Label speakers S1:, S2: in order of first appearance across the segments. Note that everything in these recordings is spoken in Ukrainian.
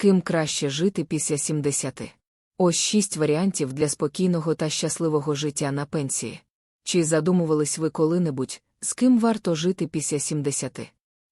S1: ким краще жити після 70. Ось шість варіантів для спокійного та щасливого життя на пенсії. Чи задумувались ви коли-небудь, з ким варто жити після 70?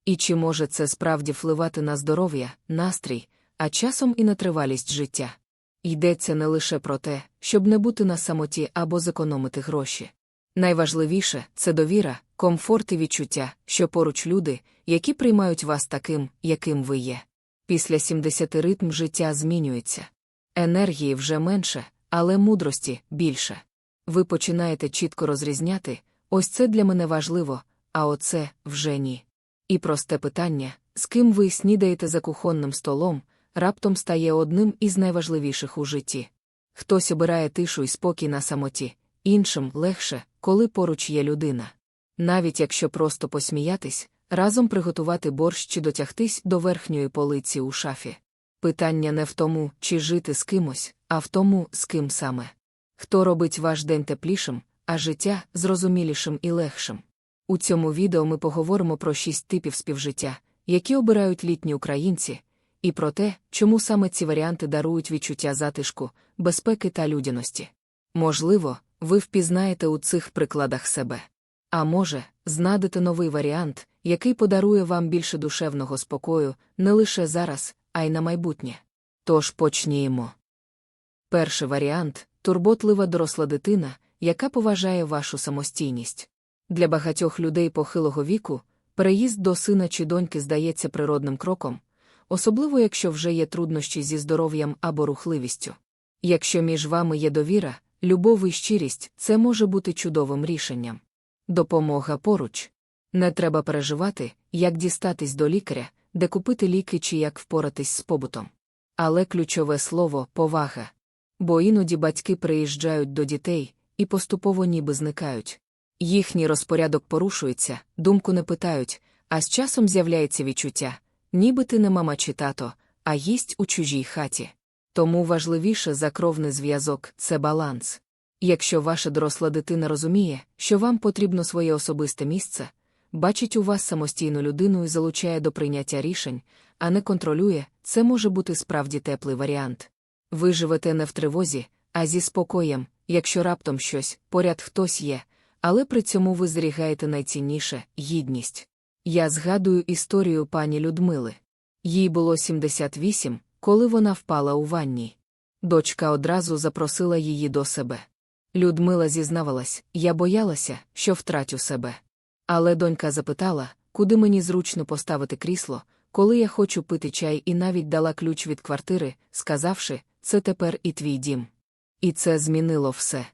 S1: І чи може це справді впливати на здоров'я, настрій, а часом і на тривалість життя? Йдеться не лише про те, щоб не бути на самоті або зекономити гроші. Найважливіше це довіра, комфорт і відчуття, що поруч люди, які приймають вас таким, яким ви є. Після 70 ритм життя змінюється. Енергії вже менше, але мудрості більше. Ви починаєте чітко розрізняти ось це для мене важливо, а оце вже ні. І просте питання, з ким ви снідаєте за кухонним столом, раптом стає одним із найважливіших у житті. Хтось обирає тишу і спокій на самоті, іншим легше, коли поруч є людина. Навіть якщо просто посміятись, разом приготувати борщ чи дотягтись до верхньої полиці у шафі. Питання не в тому, чи жити з кимось, а в тому, з ким саме. Хто робить ваш день теплішим, а життя зрозумілішим і легшим. У цьому відео ми поговоримо про шість типів співжиття, які обирають літні українці, і про те, чому саме ці варіанти дарують відчуття затишку, безпеки та людяності. Можливо, ви впізнаєте у цих прикладах себе. А може, знайдете новий варіант, який подарує вам більше душевного спокою не лише зараз, а й на майбутнє. Тож почнімо. Перший варіант турботлива доросла дитина, яка поважає вашу самостійність. Для багатьох людей похилого віку переїзд до сина чи доньки здається природним кроком, особливо якщо вже є труднощі зі здоров'ям або рухливістю. Якщо між вами є довіра, любов і щирість, це може бути чудовим рішенням. Допомога поруч. Не треба переживати, як дістатись до лікаря, де купити ліки чи як впоратись з побутом. Але ключове слово повага. Бо іноді батьки приїжджають до дітей і поступово ніби зникають. Їхній розпорядок порушується, думку не питають, а з часом з'являється відчуття, ніби ти не мама чи тато, а їсть у чужій хаті. Тому важливіше за кровний зв'язок це баланс. Якщо ваша доросла дитина розуміє, що вам потрібно своє особисте місце, бачить у вас самостійну людину і залучає до прийняття рішень, а не контролює, це може бути справді теплий варіант. Ви живете не в тривозі, а зі спокоєм, якщо раптом щось, поряд хтось є, але при цьому ви зберігаєте найцінніше гідність. Я згадую історію пані Людмили. Їй було 78, коли вона впала у ванні. Дочка одразу запросила її до себе. Людмила зізнавалась, я боялася, що втратю себе. Але донька запитала, куди мені зручно поставити крісло, коли я хочу пити чай, і навіть дала ключ від квартири, сказавши, це тепер і твій дім. І це змінило все.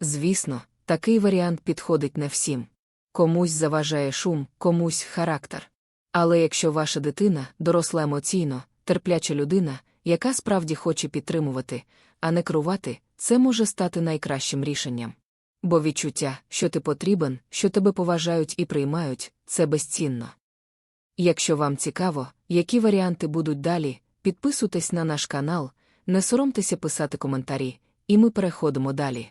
S1: Звісно, такий варіант підходить не всім. Комусь заважає шум, комусь характер. Але якщо ваша дитина доросла емоційно, терпляча людина, яка справді хоче підтримувати, а не керувати, це може стати найкращим рішенням. Бо відчуття, що ти потрібен, що тебе поважають і приймають, це безцінно. Якщо вам цікаво, які варіанти будуть далі, підписуйтесь на наш канал, не соромтеся писати коментарі, і ми переходимо далі.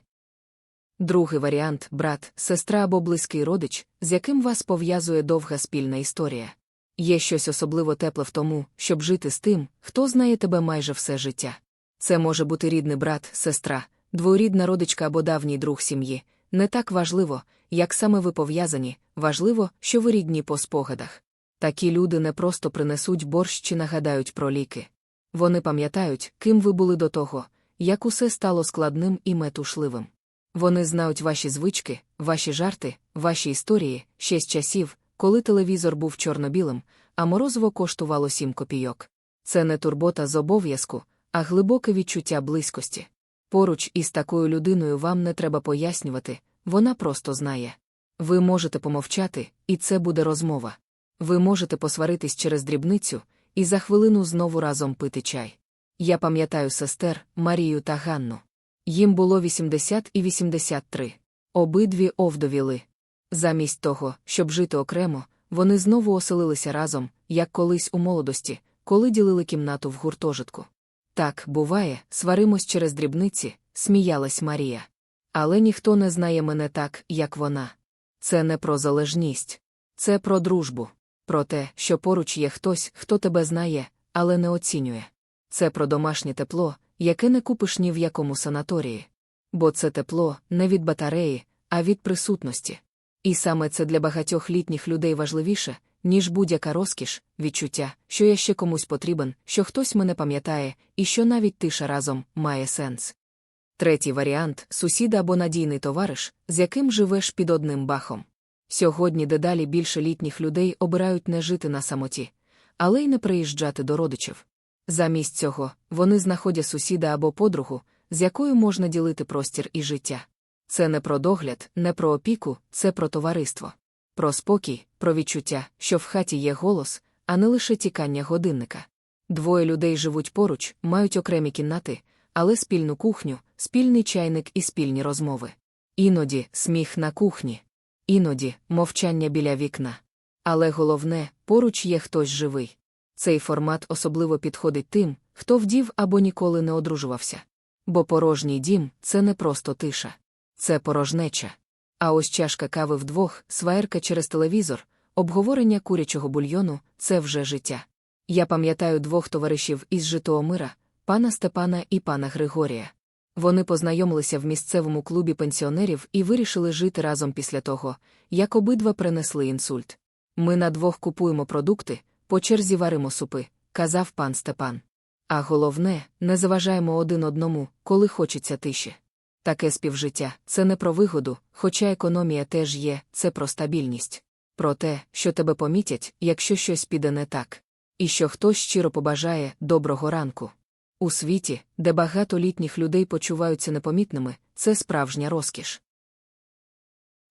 S1: Другий варіант брат, сестра або близький родич, з яким вас пов'язує довга спільна історія. Є щось особливо тепле в тому, щоб жити з тим, хто знає тебе майже все життя. Це може бути рідний брат, сестра, двоюрідна родичка або давній друг сім'ї. Не так важливо, як саме ви пов'язані, важливо, що ви рідні по спогадах. Такі люди не просто принесуть борщ чи нагадають про ліки. Вони пам'ятають, ким ви були до того, як усе стало складним і метушливим. Вони знають ваші звички, ваші жарти, ваші історії ще з часів, коли телевізор був чорно-білим, а морозиво коштувало сім копійок. Це не турбота з обов'язку, а глибоке відчуття близькості. Поруч із такою людиною вам не треба пояснювати, вона просто знає. Ви можете помовчати, і це буде розмова. Ви можете посваритись через дрібницю і за хвилину знову разом пити чай. Я пам'ятаю сестер, Марію та Ганну. Їм було 80 і 83. Обидві овдовіли. Замість того, щоб жити окремо, вони знову оселилися разом, як колись у молодості, коли ділили кімнату в гуртожитку. Так, буває, сваримось через дрібниці, сміялась Марія. Але ніхто не знає мене так, як вона. Це не про залежність, це про дружбу, про те, що поруч є хтось, хто тебе знає, але не оцінює. Це про домашнє тепло, яке не купиш ні в якому санаторії. Бо це тепло не від батареї, а від присутності. І саме це для багатьох літніх людей важливіше, ніж будь-яка розкіш, відчуття, що я ще комусь потрібен, що хтось мене пам'ятає, і що навіть тиша разом має сенс. Третій варіант сусід або надійний товариш, з яким живеш під одним бахом. Сьогодні дедалі більше літніх людей обирають не жити на самоті, але й не приїжджати до родичів. Замість цього вони знаходять сусіда або подругу, з якою можна ділити простір і життя. Це не про догляд, не про опіку, це про товариство, про спокій, про відчуття, що в хаті є голос, а не лише тікання годинника. Двоє людей живуть поруч, мають окремі кімнати, але спільну кухню, спільний чайник і спільні розмови. Іноді сміх на кухні, іноді мовчання біля вікна. Але головне, поруч є хтось живий. Цей формат особливо підходить тим, хто вдів або ніколи не одружувався. Бо порожній дім це не просто тиша, це порожнеча. А ось чашка кави вдвох, сваєрка через телевізор, обговорення курячого бульйону це вже життя. Я пам'ятаю двох товаришів із Житомира, пана Степана і пана Григорія. Вони познайомилися в місцевому клубі пенсіонерів і вирішили жити разом після того, як обидва принесли інсульт. Ми на двох купуємо продукти, по черзі варимо супи, казав пан Степан. А головне, не заважаємо один одному, коли хочеться тиші. Таке співжиття це не про вигоду, хоча економія теж є, це про стабільність. Про те, що тебе помітять, якщо щось піде не так. І що хтось щиро побажає доброго ранку. У світі, де багато літніх людей почуваються непомітними, це справжня розкіш.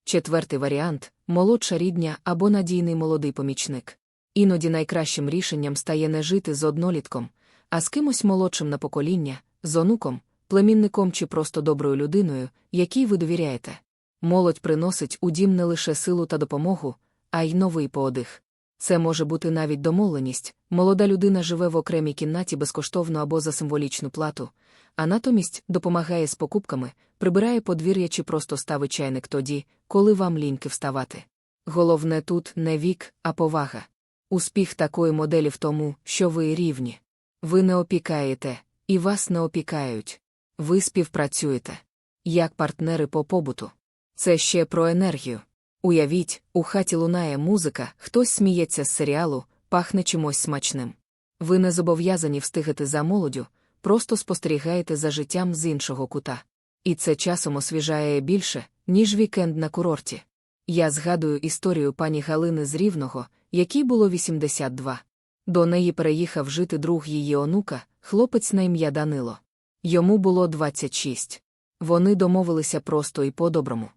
S1: Четвертий варіант молодша рідня або надійний молодий помічник. Іноді найкращим рішенням стає не жити з однолітком, а з кимось молодшим на покоління, з онуком, племінником чи просто доброю людиною, якій ви довіряєте. Молодь приносить у дім не лише силу та допомогу, а й новий подих. Це може бути навіть домовленість, молода людина живе в окремій кімнаті безкоштовно або за символічну плату, а натомість допомагає з покупками, прибирає подвір'я чи просто ставить чайник тоді, коли вам ліньки вставати. Головне тут не вік, а повага. Успіх такої моделі в тому, що ви рівні. Ви не опікаєте, і вас не опікають. Ви співпрацюєте. Як партнери по побуту. Це ще про енергію. Уявіть, у хаті лунає музика, хтось сміється з серіалу, пахне чимось смачним. Ви не зобов'язані встигати за молоддю, просто спостерігаєте за життям з іншого кута. І це часом освіжає більше, ніж вікенд на курорті. Я згадую історію пані Галини з Рівного, якій було 82. До неї переїхав жити друг її онука, хлопець на ім'я Данило. Йому було 26. Вони домовилися просто і по-доброму.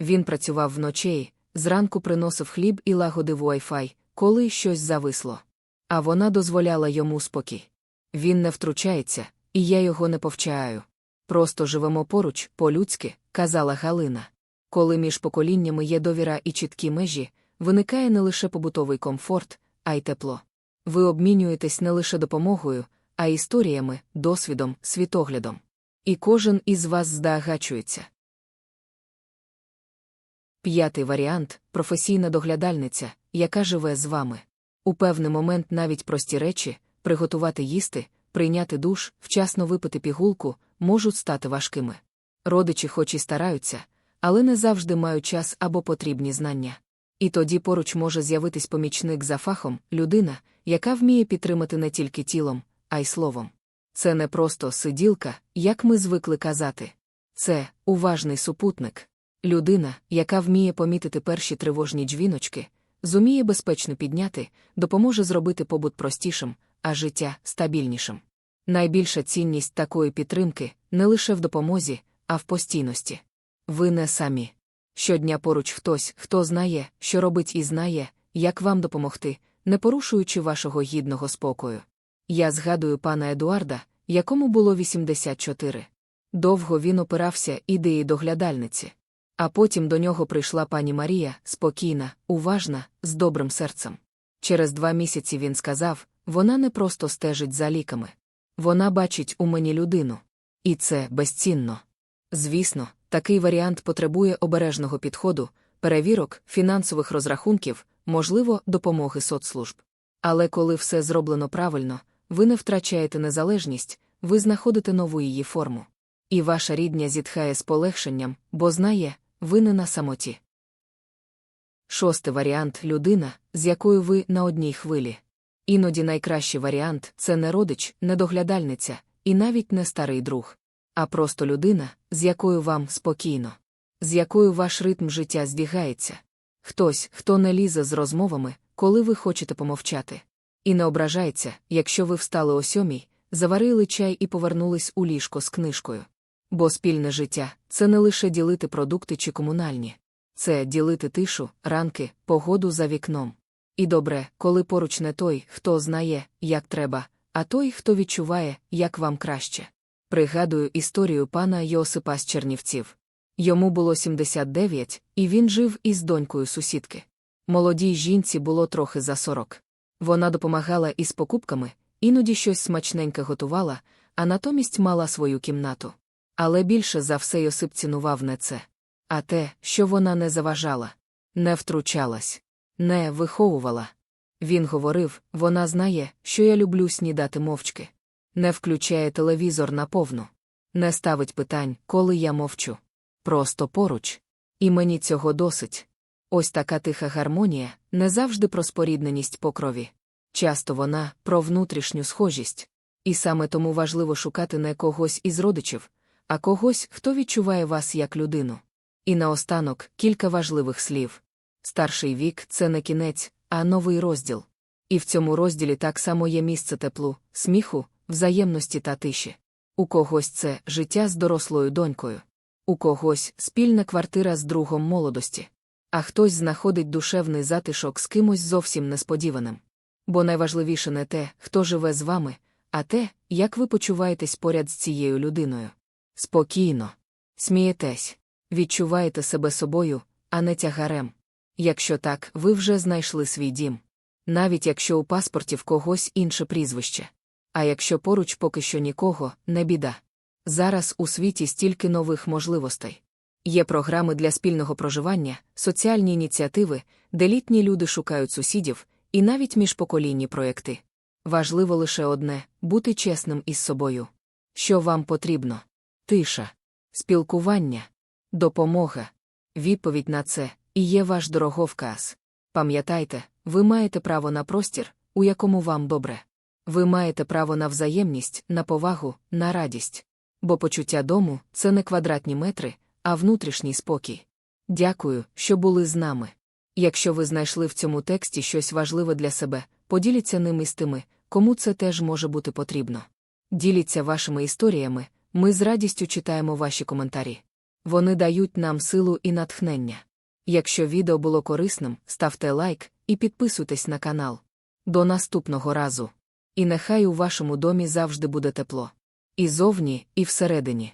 S1: Він працював вночі, зранку приносив хліб і лагодив Wi-Fi, коли щось зависло. А вона дозволяла йому спокій. Він не втручається, і я його не повчаю. Просто живемо поруч, по-людськи, казала Галина. Коли між поколіннями є довіра і чіткі межі, виникає не лише побутовий комфорт, а й тепло. Ви обмінюєтесь не лише допомогою, а історіями, досвідом, світоглядом. І кожен із вас здагачується. П'ятий варіант професійна доглядальниця, яка живе з вами. У певний момент навіть прості речі, приготувати їсти, прийняти душ, вчасно випити пігулку, можуть стати важкими. Родичі хоч і стараються, але не завжди мають час або потрібні знання. І тоді поруч може з'явитись помічник за фахом, людина, яка вміє підтримати не тільки тілом, а й словом. Це не просто сиділка, як ми звикли казати. Це уважний супутник. Людина, яка вміє помітити перші тривожні дзвіночки, зуміє безпечно підняти, допоможе зробити побут простішим, а життя стабільнішим. Найбільша цінність такої підтримки не лише в допомозі, а в постійності. Ви не самі. Щодня поруч хтось, хто знає, що робить і знає, як вам допомогти, не порушуючи вашого гідного спокою. Я згадую пана Едуарда, якому було 84. Довго він опирався ідеї доглядальниці. А потім до нього прийшла пані Марія, спокійна, уважна, з добрим серцем. Через два місяці він сказав вона не просто стежить за ліками. Вона бачить у мені людину. І це безцінно. Звісно, такий варіант потребує обережного підходу, перевірок, фінансових розрахунків, можливо, допомоги соцслужб. Але коли все зроблено правильно, ви не втрачаєте незалежність, ви знаходите нову її форму. І ваша рідня зітхає з полегшенням, бо знає, ви не на самоті. Шостий варіант людина, з якою ви на одній хвилі. Іноді найкращий варіант це не родич, не доглядальниця, і навіть не старий друг, а просто людина, з якою вам спокійно, з якою ваш ритм життя збігається. Хтось, хто не лізе з розмовами, коли ви хочете помовчати. І не ображається, якщо ви встали о сьомій, заварили чай і повернулись у ліжко з книжкою. Бо спільне життя це не лише ділити продукти чи комунальні, це ділити тишу, ранки, погоду за вікном. І добре, коли поруч не той, хто знає, як треба, а той, хто відчуває, як вам краще. Пригадую історію пана Йосипа з Чернівців. Йому було 79, і він жив із донькою сусідки. Молодій жінці було трохи за 40. Вона допомагала із покупками, іноді щось смачненьке готувала, а натомість мала свою кімнату. Але більше за все Йосип цінував не це. А те, що вона не заважала, не втручалась, не виховувала. Він говорив вона знає, що я люблю снідати мовчки. Не включає телевізор наповну. Не ставить питань, коли я мовчу. Просто поруч. І мені цього досить. Ось така тиха гармонія, не завжди про спорідненість по крові. Часто вона про внутрішню схожість. І саме тому важливо шукати не когось із родичів, а когось, хто відчуває вас як людину. І наостанок кілька важливих слів. Старший вік це не кінець, а новий розділ. І в цьому розділі так само є місце теплу, сміху, взаємності та тиші. У когось це життя з дорослою донькою, у когось спільна квартира з другом молодості, а хтось знаходить душевний затишок з кимось зовсім несподіваним. Бо найважливіше не те, хто живе з вами, а те, як ви почуваєтесь поряд з цією людиною. Спокійно. Смієтесь, відчуваєте себе собою, а не тягарем. Якщо так, ви вже знайшли свій дім. Навіть якщо у паспорті в когось інше прізвище. А якщо поруч поки що нікого, не біда. Зараз у світі стільки нових можливостей. Є програми для спільного проживання, соціальні ініціативи, де літні люди шукають сусідів, і навіть міжпоколінні проекти. Важливо лише одне бути чесним із собою. Що вам потрібно? Тиша, спілкування, допомога. Відповідь на це і є ваш дороговказ. Пам'ятайте, ви маєте право на простір, у якому вам добре. Ви маєте право на взаємність, на повагу, на радість. Бо почуття дому це не квадратні метри, а внутрішній спокій. Дякую, що були з нами. Якщо ви знайшли в цьому тексті щось важливе для себе, поділіться ним із тими, кому це теж може бути потрібно. Діліться вашими історіями, ми з радістю читаємо ваші коментарі. Вони дають нам силу і натхнення. Якщо відео було корисним, ставте лайк і підписуйтесь на канал. До наступного разу. І нехай у вашому домі завжди буде тепло. І зовні, і всередині.